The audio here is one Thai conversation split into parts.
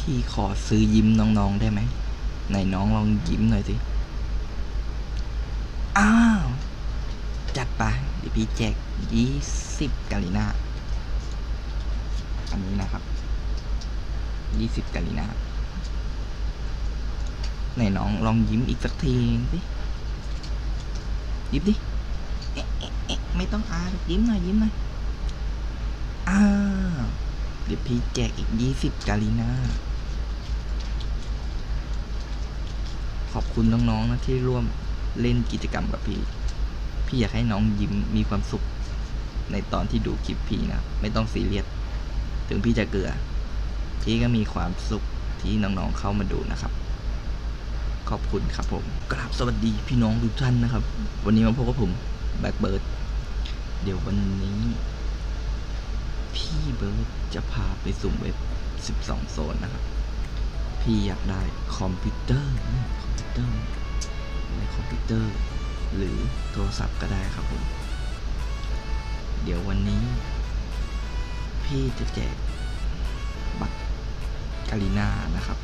พี่ขอซื้อยิ้มน้องๆได้ไหมไหนน้องลองยิ้มหน่อยสิ อ้าว จัดไปเดี๋ยวพี่แจกยี่สิบกาลินาอันนี้นะครับยี่สิบกาลินาไหนน้องลองยิ้มอีกสักทีสิยิ้มดิเอ๊ะเอ๊ะเอ๊ะไม่ต้องอายิ้มหน่อยยิ้มหน่อยอ้าวเดี๋ยวพี่แจกอีกยี่สิบกาลินา ขอบคุณน้องๆนะที่ร่วมเล่นกิจกรรมกับพี่ พี่อยากให้น้องยิ้มมีความสุข ในตอนที่ดูคลิปพี่นะ ไม่ต้องซีเรียส ถึงพี่จะเกลือ พี่ก็มีความสุขที่น้องๆเข้ามาดูนะครับ ขอบคุณครับผมกราบสวัสดีพี่น้องทุกท่านนะครับ วันนี้มาพบกับผมแบ็คเบิร์ด เดี๋ยววันนี้ พี่เบิร์ดจะพาไปสุ่มเว็บ 12 โซนนะครับ พี่อยากได้คอมพิวเตอร์ เตอร์ในคอมพิวเตอร์ หรือโทรศัพท์ก็ได้ครับผม เดี๋ยววันนี้ พี่จะแจกบัตรกาลิน่านะครับ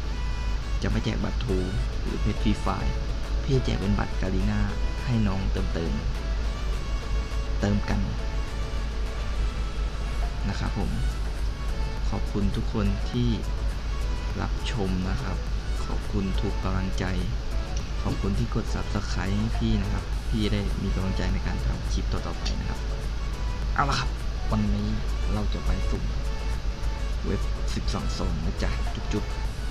จะไม่แจกบัตรทูหรือเพชรฟรีไฟล์พี่แจกเป็นบัตรกาลิน่าให้น้องเติมเติม เติมกันนะครับผมขอบคุณทุกคนที่รับชมนะครับ ขอบคุณทุกกำลังใจ ขอบคุณที่กด subscribe ให้พี่นะครับ พี่ได้มีกำลังใจในการทำคลิปต่อๆไปนะครับ เอาละครับ วันนี้เราจะไปสุ่มเว็บ 12 โซนนะจ๊ะ จุ๊บ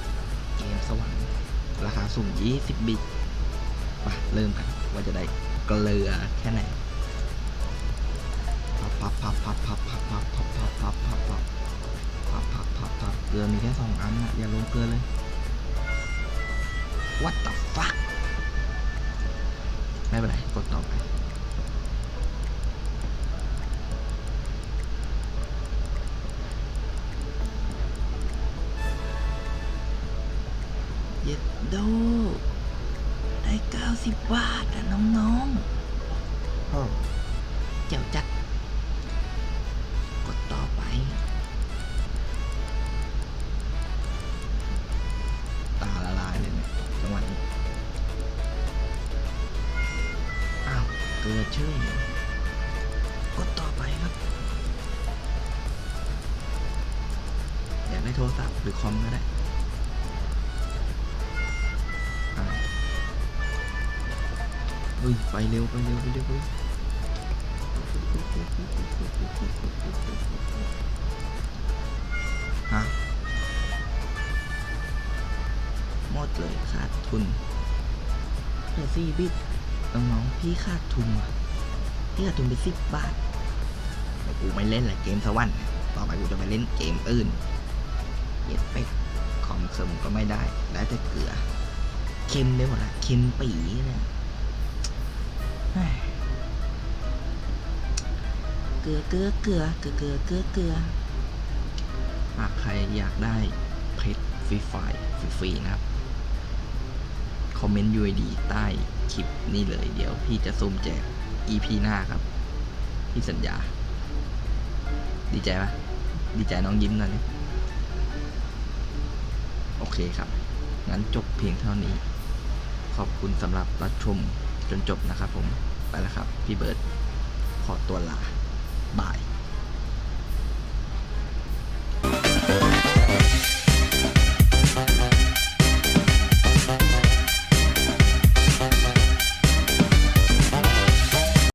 ๆ เกมสวรรค์ราคาสุ่ม 20 บิตไปเริ่มกันว่าจะได้เกลือแค่ไหนพับพับพับพับพับพับพับพับพับพับพับพับพับพับพับพับเกลือมีแค่สองอันนะอย่าลงเกลือเลย What the fuck ไม่เป็นไรกดต่อไปเย็ดโดได้ 90 บาทอะน้องๆโอ้เจ้าจัดกาวเกิดชื่อกดต่อไปครับ อยากได้โทรศัพท์หรือคอมก็ได้อุ้ยไปเร็วไปเร็วไปเร็วฮะหมดเลยขาดทุนเหลือสี่บิต น้องๆพี่ขาดทุนว่ะพี่ขาดทุนไปสิบบาทแต่กูไม่เล่นแหละเกมสวรรค์ต่อไปกูจะไปเล่นเกมอื่นเย็ดไปคอมเคิมก็ไม่ได้ ได้แต่เกลือ เค็มไปหมดละเค็มปีเลยเกลือเกลือเกลือเกลือเกลือเกลือเกลือหากใครอยากได้เพชรฟรีไฟฟรีๆนะครับ คอมเมนต์ UID ใต้ คลิปนี่เลยเดี๋ยวพี่จะซูมแจก EP หน้าครับ พี่สัญญา ดีใจปะดีใจน้องยิ้มหน่อยโอเคครับ งั้นจบเพียงเท่านี้ ขอบคุณสำหรับรับชมจนจบนะครับผม ไปแล้วครับ พี่เบิร์ดขอตัวลา บาย